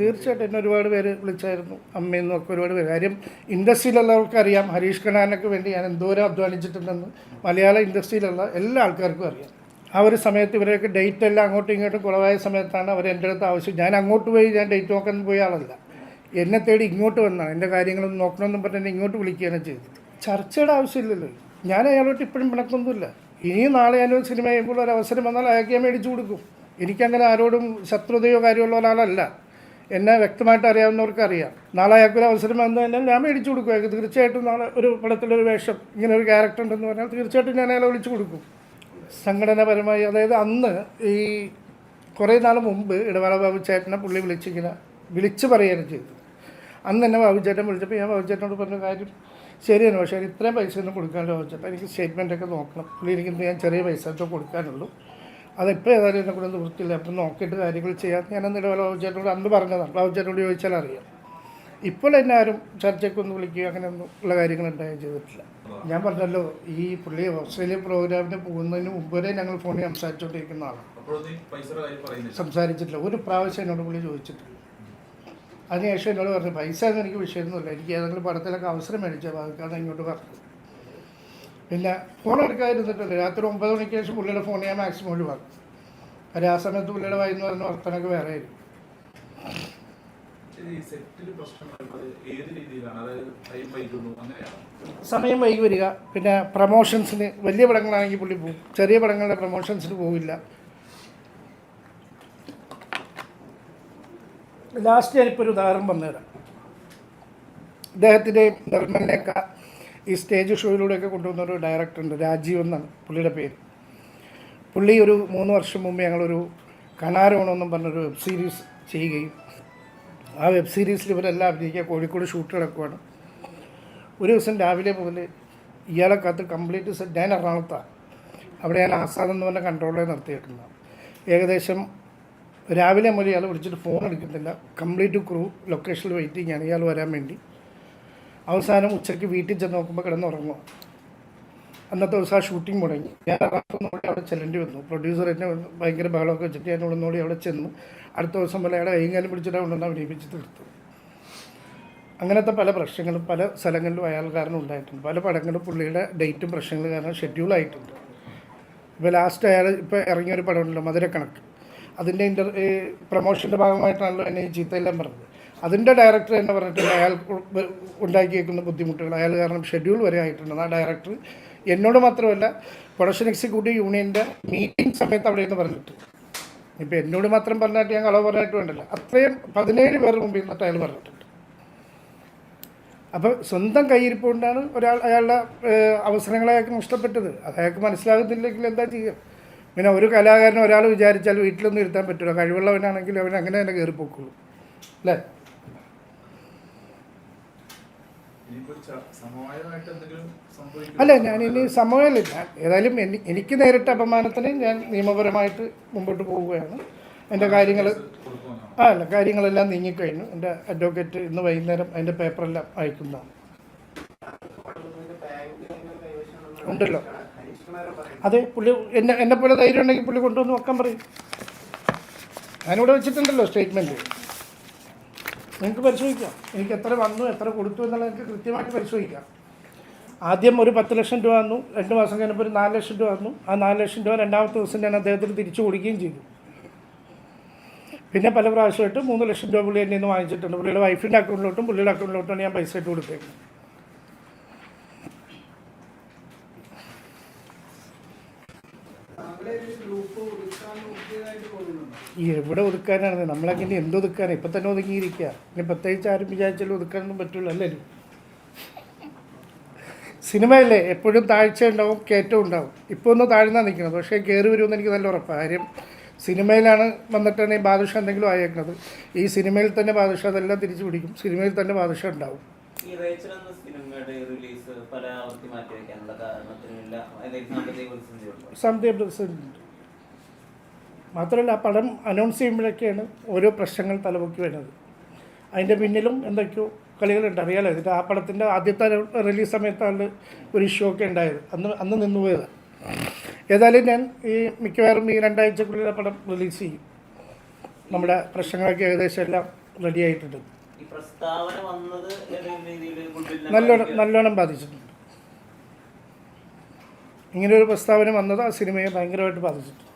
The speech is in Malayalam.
തീർച്ചയായിട്ടും എന്നെ ഒരുപാട് പേര് വിളിച്ചായിരുന്നു. അമ്മയെന്നും ഒക്കെ ഒരുപാട് പേര്. കാര്യം ഇൻഡസ്ട്രിയിലുള്ളവർക്ക് അറിയാം. ഹരീഷ് കണാനൊക്കെ വേണ്ടി ഞാൻ എന്തോരം അധ്വാനിച്ചിട്ടുണ്ടെന്ന് മലയാള ഇൻഡസ്ട്രിയിലുള്ള എല്ലാ ആൾക്കാർക്കും അറിയാം. ആ ഒരു സമയത്ത് ഇവരെയൊക്കെ ഡേറ്റ് എല്ലാം അങ്ങോട്ടും ഇങ്ങോട്ടും കുറവായ സമയത്താണ് അവർ എന്റെ അടുത്ത് ആവശ്യം. ഞാൻ അങ്ങോട്ട് പോയി ഞാൻ ഡേറ്റ് നോക്കാൻ പോയ ആളല്ല. എന്നെ തേടി ഇങ്ങോട്ട് വന്നാണ്. എന്റെ കാര്യങ്ങളൊന്നും നോക്കണമെന്നും പറഞ്ഞ് എന്നെ ഇങ്ങോട്ട് വിളിക്കുകയാണ് ചെയ്തത്. ചർച്ചയുടെ ആവശ്യമില്ലല്ലോ. ഞാൻ അയാളോട്ട് ഇപ്പോഴും പിണക്കൊന്നുമില്ല ഇനിയും നാളെ ഞാനൊരു സിനിമ ചെയ്യുമ്പോൾ ഒരു അവസരം വന്നാൽ അയാൾക്ക് ഞാൻ മേടിച്ചു കൊടുക്കും. എനിക്കങ്ങനെ ആരോടും ശത്രുതയോ കാര്യമുള്ള ഒരാളല്ല. എന്നെ വ്യക്തമായിട്ട് അറിയാവുന്നവർക്ക് അറിയാം. നാളെ അയാൾക്കൊരു അവസരം വന്നു കഴിഞ്ഞാൽ ഞാൻ മേടിച്ചു കൊടുക്കും. അയാൾക്ക് തീർച്ചയായിട്ടും നാളെ ഒരു പടത്തിലൊരു വേഷം ഇങ്ങനെ ഒരു ക്യാരക്ടർ ഉണ്ടെന്ന് പറഞ്ഞാൽ തീർച്ചയായിട്ടും ഞാൻ അയാളെ വിളിച്ചു കൊടുക്കും. സംഘടനാപരമായി അതായത് അന്ന് ഈ കുറേ നാൾ മുമ്പ് ഇടവേള ബാബു ചേട്ടനെ പുള്ളി വിളിച്ചിങ്ങനെ വിളിച്ച് പറയുകയാണ് ചെയ്തത്. അന്ന് എന്നെ ബാബു ചേട്ടൻ വിളിച്ചപ്പോൾ ഞാൻ ബാബു ചേട്ടനോട് പറഞ്ഞ കാര്യം ശരിയാണ് പക്ഷേ ഇത്രയും പൈസ ഒന്നും കൊടുക്കാനുള്ള ബാബു ചേട്ടൻ എനിക്ക് സ്റ്റേറ്റ്മെന്റൊക്കെ നോക്കണം. പുള്ളി എനിക്ക് ഞാൻ ചെറിയ പൈസ കൊടുക്കാനുള്ളൂ. അതിപ്പോൾ ഏതായാലും എന്നെ കൂടെ നിവൃത്തിയില്ല അപ്പം നോക്കിയിട്ട് കാര്യങ്ങൾ ചെയ്യാൻ ഞാൻ എന്നിട്ട് ബാബു ചേട്ടനോട് അന്ന് പറഞ്ഞതാണ്. ബാബു ചേട്ടനോട് ചോദിച്ചാൽ അറിയാം. ഇപ്പോൾ എന്നെ ആരും ചർച്ചയ്ക്കൊന്നും വിളിക്കുക അങ്ങനെയൊന്നും ഉള്ള കാര്യങ്ങൾ ഉണ്ടായി ചെയ്തിട്ടില്ല. ഞാൻ പറഞ്ഞല്ലോ ഈ പുള്ളി ഓസ്ട്രേലിയ പ്രോഗ്രാമിന് പോകുന്നതിന് മുമ്പ് വരെ ഞങ്ങൾ ഫോണിൽ സംസാരിച്ചുകൊണ്ടിരിക്കുന്ന ആളാണ് സംസാരിച്ചിട്ടില്ല. ഒരു പ്രാവശ്യം എന്നോട് പുള്ളി ചോദിച്ചിട്ടില്ല. അതിനുശേഷം എന്നോട് പറഞ്ഞു പൈസ ഒന്നും എനിക്ക് വിഷയമൊന്നുമില്ല. എനിക്ക് ഏതെങ്കിലും പടത്തിലൊക്കെ അവസരം മേടിച്ചാൽ ബാധിക്കാതെ ഇങ്ങോട്ട് പറഞ്ഞു പിന്നെ ഫോൺ എടുക്കാതിരുന്നിട്ടില്ല? രാത്രി ഒമ്പത് മണിക്ക് ശേഷം പുള്ളിയുടെ ഫോൺ ഞാൻ മാക്സിമം ഒഴിവാക്കും കാര്യം ആ സമയത്ത് പുള്ളിയുടെ വായിന്ന് പറഞ്ഞ വർത്തനൊക്കെ വേറെ ആയിരുന്നു സമയം വൈകി വരിക പിന്നെ പ്രമോഷൻസിന് വലിയ പടങ്ങളാണെങ്കിൽ പുള്ളി പോകും ചെറിയ പടങ്ങളുടെ പ്രമോഷൻസിന് പോവില്ല. ലാസ്റ്റ് ഞാനിപ്പോൾ ഒരു ഉദാഹരണം പറഞ്ഞുതരാം. അദ്ദേഹത്തിന്റെയും നിർമ്മലിനെയൊക്കെ ഈ സ്റ്റേജ് ഷോയിലൂടെയൊക്കെ കൊണ്ടുവന്ന ഒരു ഡയറക്ടർ ഉണ്ട് രാജീവ് എന്നാണ് പുള്ളിയുടെ പേര്. പുള്ളി ഒരു മൂന്ന് വർഷം മുമ്പ് ഞങ്ങളൊരു കണാരോണമെന്നും പറഞ്ഞൊരു വെബ് സീരീസ് ചെയ്യുകയും ആ വെബ് സീരീസിൽ ഇവരെല്ലാം അഭിനയിക്കുക കോഴിക്കോട് ഷൂട്ട് കിടക്കുവാണ് ഒരു ദിവസം രാവിലെ മുതൽ ഇയാളെ കാത്ത് കംപ്ലീറ്റ് സെറ്റ് ഞാൻ എറണാകുളത്താണ് അവിടെ ഞാൻ ആസാദ് എന്ന് പറഞ്ഞ കൺട്രോളിൽ നിർത്തിയിട്ടുണ്ട് ഏകദേശം രാവിലെ മുതൽ ഇയാൾ വിളിച്ചിട്ട് ഫോൺ എടുക്കുന്നില്ല കംപ്ലീറ്റ് ക്രൂ ലൊക്കേഷനിൽ വെയിറ്റിംഗ് ആണ് ഇയാൾ വരാൻ വേണ്ടി. അവസാനം ഉച്ചയ്ക്ക് വീട്ടിൽ ചെന്ന് നോക്കുമ്പോൾ കിടന്നുറങ്ങുക അന്നത്തെ ദിവസം ആ ഷൂട്ടിംഗ് മുടങ്ങി. ഞാൻ നോടി അവിടെ ചെല്ലേണ്ടി വന്നു. പ്രൊഡ്യൂസർ എന്നെ ഭയങ്കര ബഹളമൊക്കെ വെച്ചിട്ട് ഞാൻ ഉടനോടി നോടി അവിടെ ചെന്നു. അടുത്ത ദിവസം പോലെ അയാളെ കൈകാലം പിടിച്ചിട്ട് കൊണ്ടുവന്ന് അഭിനയിപ്പിച്ച് തീർത്തു. അങ്ങനത്തെ പല പ്രശ്നങ്ങളും പല സ്ഥലങ്ങളിലും അയാൾ കാരണം ഉണ്ടായിട്ടുണ്ട്. പല പടങ്ങളും പുള്ളിയുടെ ഡേറ്റും പ്രശ്നങ്ങൾ കാരണം ഷെഡ്യൂൾ ആയിട്ടുണ്ട്. ഇപ്പോൾ ലാസ്റ്റ് അയാൾ ഇപ്പോൾ ഇറങ്ങിയൊരു പടമുണ്ടല്ലോ മധുരക്കണക്ക്. അതിന്റെ ഇന്റർ പ്രൊമോഷന്റെ ഭാഗമായിട്ടാണല്ലോ എന്നെ ഈ ചീത്തയെല്ലാം പറഞ്ഞത്. അതിന്റെ ഡയറക്ടർ എന്ന് പറഞ്ഞിട്ട് അയാൾ ഉണ്ടാക്കിയേക്കുന്ന ബുദ്ധിമുട്ടുകൾ അയാൾ കാരണം ഷെഡ്യൂൾ വരെ ആയിട്ടുണ്ട് ആ ഡയറക്ടർ എന്നോട് മാത്രമല്ല പ്രൊഡക്ഷൻ എക്സിക്യൂട്ടീവ് യൂണിയന്റെ മീറ്റിംഗ് സമയത്ത് അവിടെ നിന്ന് പറഞ്ഞിട്ട്. ഇപ്പോൾ എന്നോട് മാത്രം പറഞ്ഞിട്ട് ഞാൻ കളവ് പറഞ്ഞിട്ട് വേണ്ടല്ല അത്രയും പതിനേഴ് പേർ മുമ്പിൽ നിന്നിട്ട് അയാൾ പറഞ്ഞിട്ടുണ്ട്. അപ്പോൾ സ്വന്തം കയ്യിരിപ്പ് കൊണ്ടാണ് ഒരാൾ അയാളുടെ ഏഹ്, അവസരങ്ങളെ അയാൾക്ക് നഷ്ടപ്പെട്ടത്. അത് അയാൾക്ക് മനസ്സിലാകുന്നില്ലെങ്കിൽ എന്താ ചെയ്യുക? പിന്നെ ഒരു കലാകാരൻ ഒരാൾ വിചാരിച്ചാൽ വീട്ടിലൊന്നും ഇരുത്താൻ പറ്റില്ല കഴിവുള്ളവനാണെങ്കിൽ അവൻ അങ്ങനെ തന്നെ കയറിപ്പോക്കുള്ളൂ അല്ലേ? അല്ല ഞാൻ ഇനി സമയമല്ല ഞാൻ ഏതായാലും എനി- എനിക്ക് നേരിട്ട അപമാനത്തിന് ഞാൻ നിയമപരമായിട്ട് മുമ്പോട്ട് പോവുകയാണ്. എന്റെ കാര്യങ്ങൾ ആ അല്ല കാര്യങ്ങളെല്ലാം നീങ്ങിക്കഴിഞ്ഞു. എന്റെ അഡ്വക്കേറ്റ് ഇന്ന് വൈകുന്നേരം അതിന്റെ പേപ്പറെല്ലാം അയക്കുന്നതാണ് ഉണ്ടല്ലോ. അതെ പുള്ളി എന്നെ എന്നെ പോലെ ധൈര്യം ഉണ്ടെങ്കിൽ പുള്ളി കൊണ്ടുവന്ന് വെക്കാൻ പറയും. ഞാനിവിടെ വെച്ചിട്ടുണ്ടല്ലോ സ്റ്റേറ്റ്മെന്റ് നിങ്ങൾക്ക് പരിശോധിക്കാം. എനിക്ക് എത്ര വന്നു എത്ര കൊടുത്തു എന്നുള്ളത് നിങ്ങൾക്ക് കൃത്യമായിട്ട് പരിശോധിക്കാം. ആദ്യം ഒരു പത്ത് ലക്ഷം രൂപ വന്നു രണ്ട് മാസം കഴിഞ്ഞപ്പോൾ ഒരു നാല് ലക്ഷം രൂപ വന്നു. ആ നാല് ലക്ഷം രൂപ രണ്ടാമത്തെ ദിവസം ഞാൻ അദ്ദേഹത്തിന് തിരിച്ചു കൊടുക്കുകയും ചെയ്തു. പിന്നെ പല പ്രാവശ്യമായിട്ട് മൂന്ന് ലക്ഷം രൂപ പുള്ളി എന്നെ നിന്ന് വാങ്ങിച്ചിട്ടുണ്ട്. പുള്ളിയുടെ വൈഫിന്റെ അക്കൗണ്ടിലോട്ടും പുള്ളിയുടെ അക്കൗണ്ടിലോട്ടും ഞാൻ പൈസ ഇട്ട് കൊടുത്തേക്കുന്നത്. എവിടെ ഒതുക്കാനാണ്? നമ്മളൊക്കെ എന്ത് ഒതുക്കാൻ ഇപ്പം തന്നെ ഒതുങ്ങിയിരിക്കുക ഇനി പ്രത്യേകിച്ച് ആരും വിചാരിച്ചാലും ഒതുക്കാനൊന്നും പറ്റില്ല അല്ലേ സിനിമയല്ലേ? എപ്പോഴും താഴ്ച ഉണ്ടാവും കയറ്റം ഉണ്ടാവും. ഇപ്പോൾ ഒന്ന് താഴ്ന്നാ നിൽക്കുന്നത്. പക്ഷേ കയറി വരുമെന്ന് എനിക്ക് നല്ല ഉറപ്പാണ് കാര്യം സിനിമയിലാണ് വന്നിട്ടാണ് ഈ ബാദുഷ എന്തെങ്കിലും ആയേക്കുന്നത്. ഈ സിനിമയിൽ തന്നെ ബാദുഷ അതെല്ലാം തിരിച്ചു പിടിക്കും. സിനിമയിൽ തന്നെ ബാദുഷ ഉണ്ടാവും. ഈ റിലീസ് മാറ്റി വെക്കാനുള്ള മാത്രമല്ല ആ പടം അനൗൺസ് ചെയ്യുമ്പോഴൊക്കെയാണ് ഓരോ പ്രശ്നങ്ങൾ തലപൊക്കി വരുന്നത്. അതിന്റെ പിന്നിലും എന്തൊക്കെയോ കളികളുണ്ട്. അറിയാലോ ഇതിന്റെ ആ പടത്തിന്റെ ആദ്യത്തെ റിലീസ് സമയത്താണ് ഒരു ഇഷ്യൂ ഒക്കെ ഉണ്ടായത്. അന്ന് അന്ന് നിന്നുപോയതാണ് ഏതായാലും ഞാൻ ഈ മിക്കവാറും ഈ രണ്ടാഴ്ചക്കുള്ളിൽ പടം റിലീസ് ചെയ്യും. നമ്മുടെ പ്രശ്നങ്ങളൊക്കെ ഏകദേശം എല്ലാം റെഡി ആയിട്ടുണ്ട്. നല്ലോണം? നല്ലോണം ബാധിച്ചിട്ടുണ്ട് ഇങ്ങനെ ഒരു പ്രസ്താവന വന്നത് ആ സിനിമയെ ഭയങ്കരമായിട്ട് ബാധിച്ചിട്ടുണ്ട്